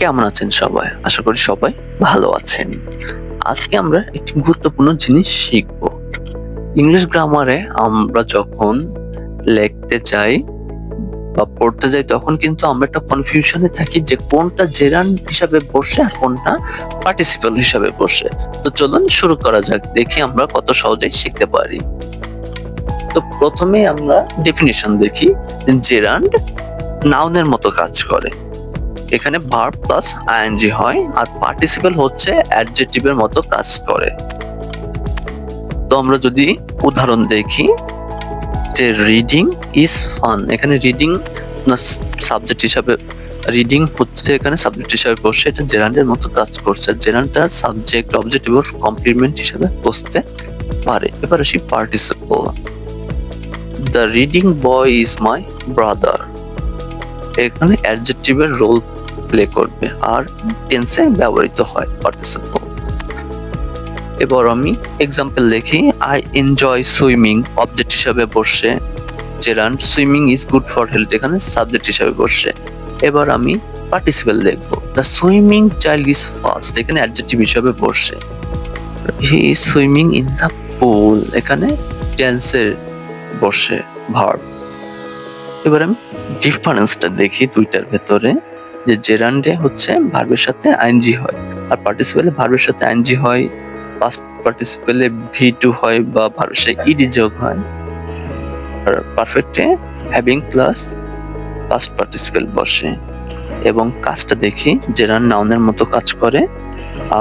কেমন আছেন সবাই? আশা করি সবাই ভালো আছেন। আজকে আমরা একটি গুরুত্বপূর্ণ জিনিস শিখব। ইংলিশ গ্রামারে আমরা যখন লিখতে যাই বা পড়তে যাই, তখন কিন্তু আমরা একটা কনফিউশনে থাকি যে কোনটা জেরান হিসাবে বসে আর কোনটা পার্টিসিপাল হিসাবে বসে। তো চলুন শুরু করা যাক, দেখি আমরা কত সহজেই শিখতে পারি। তো প্রথমে আমরা ডেফিনেশন দেখি জেরান্ড নাউনের মতো কাজ করে। এখানে ভার্ব প্লাস আইএনজি হয় আর পার্টিসিপেল হচ্ছে অ্যাডজেক্টিভের মতো কাজ করে। তো আমরা যদি উদাহরণ দেখি যে রিডিং ইজ ফান এখানে রিডিং সাবজেক্ট হিসাবে রিডিং হচ্ছে এখানে সাবজেক্ট হিসাবে বসে, এটা জেরান্ডের মতো কাজ করছে। জেরান্ডটা সাবজেক্ট অবজেক্ট এবং কমপ্লিমেন্ট হিসাবে বসতে পারে। এবার আসি participle the reading boy is my brother এখানে অ্যাডজেক্টিভের রোল প্লে করবে আর টেন্সে ব্যবহৃত হয় পার্টিসিপল এবার আমি এক্সাম্পল দেখি আই এনজয় সুইমিং অবজেক্ট হিসাবে বসে gerund swimming is good for health এখানে সাবজেক্ট হিসাবে বসে। এবার আমি পার্টিসিপেল দেখব the swimming child is fast এখানে অ্যাডজেক্টিভ হিসাবে বসে। He is swimming in the pool এখানে টেন্সের বসে ভার্ব এবার আমি ডিফারেন্সটা দেখি দুইটার ভেতরে। যে জেরান্ডে হচ্ছে ভার্বের সাথে আইনজি হয়। আর পার্টিসিপেলে ভার্বের সাথে আইনজি হয় পাস্ট পার্টিসিপেলে ভি টু হয় বা ভার্বের সাথে ইডি যোগ হয়। আর পারফেক্টে হ্যাভিং প্লাস পাস্ট পার্টিসিপেল বসে। এবং কাজটা দেখি জেরান নাউনের মতো কাজ করে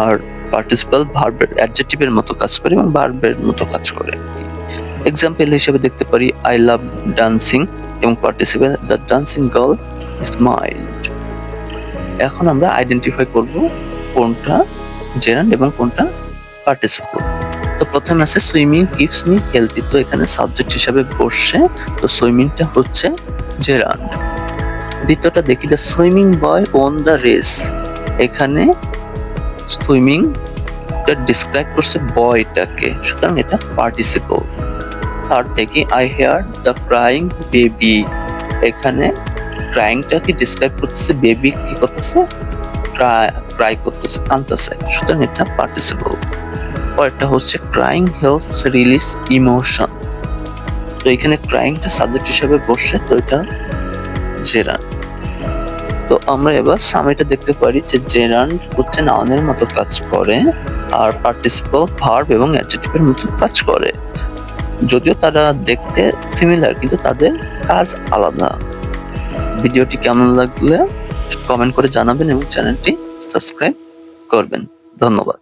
আর পার্টিসিপাল ভার্বের অ্যাডজেক্টিভের মতো কাজ করে এবং ভার্বের মতো কাজ করে। এক্সাম্পল হিসেবে দেখতে পারি আই লাভ ডান্সিং এবং participle the dancing girl smiled এখন আমরা আইডেন্টিফাই করব কোনটা জেরান এবং কোনটা পার্টিসিপল তো প্রথমে আছে সুইমিং কিপস মি হেলদি তো এখানে সাবজেক্ট হিসাবে বসছে, তো সুইমিংটা হচ্ছে জেরান দ্বিতীয়টা দেখি the swimming boy won the race এখানে সুইমিং ডিসক্রাইব করছে বয়টাকে সুতরাং এটা পার্টিসিপল থার্ড দেখি I hear the crying baby এখানে ক্রাইংটা কি ডিসক্রাইব করতেছে বেবি কি করতেছে? ক্রাই করতেছে, কাঁদতেছে। সুতরাং এটা পার্টিসিপল পরেরটা হচ্ছে ক্রাইং হেল্পস রিলিজ ইমোশন তো এখানে ক্রাইংটা সাবজেক্ট হিসেবে বসছে, তো এটা জেরান তো আমরা এবার সামিটা দেখতে পারি যে জেরান হচ্ছে নাউনের মতো কাজ করে, আর পার্টিসিপল ভার্ব এবং অ্যাডজেক্টিভের মতো কাজ করে। যদিও তারা দেখতে সিমিলার কিন্তু তাদের কাজ আলাদা। ভিডিওটি কেমন লাগলে কমেন্ট করে জানাবেন এবং চ্যানেলটি সাবস্ক্রাইব করবেন। ধন্যবাদ।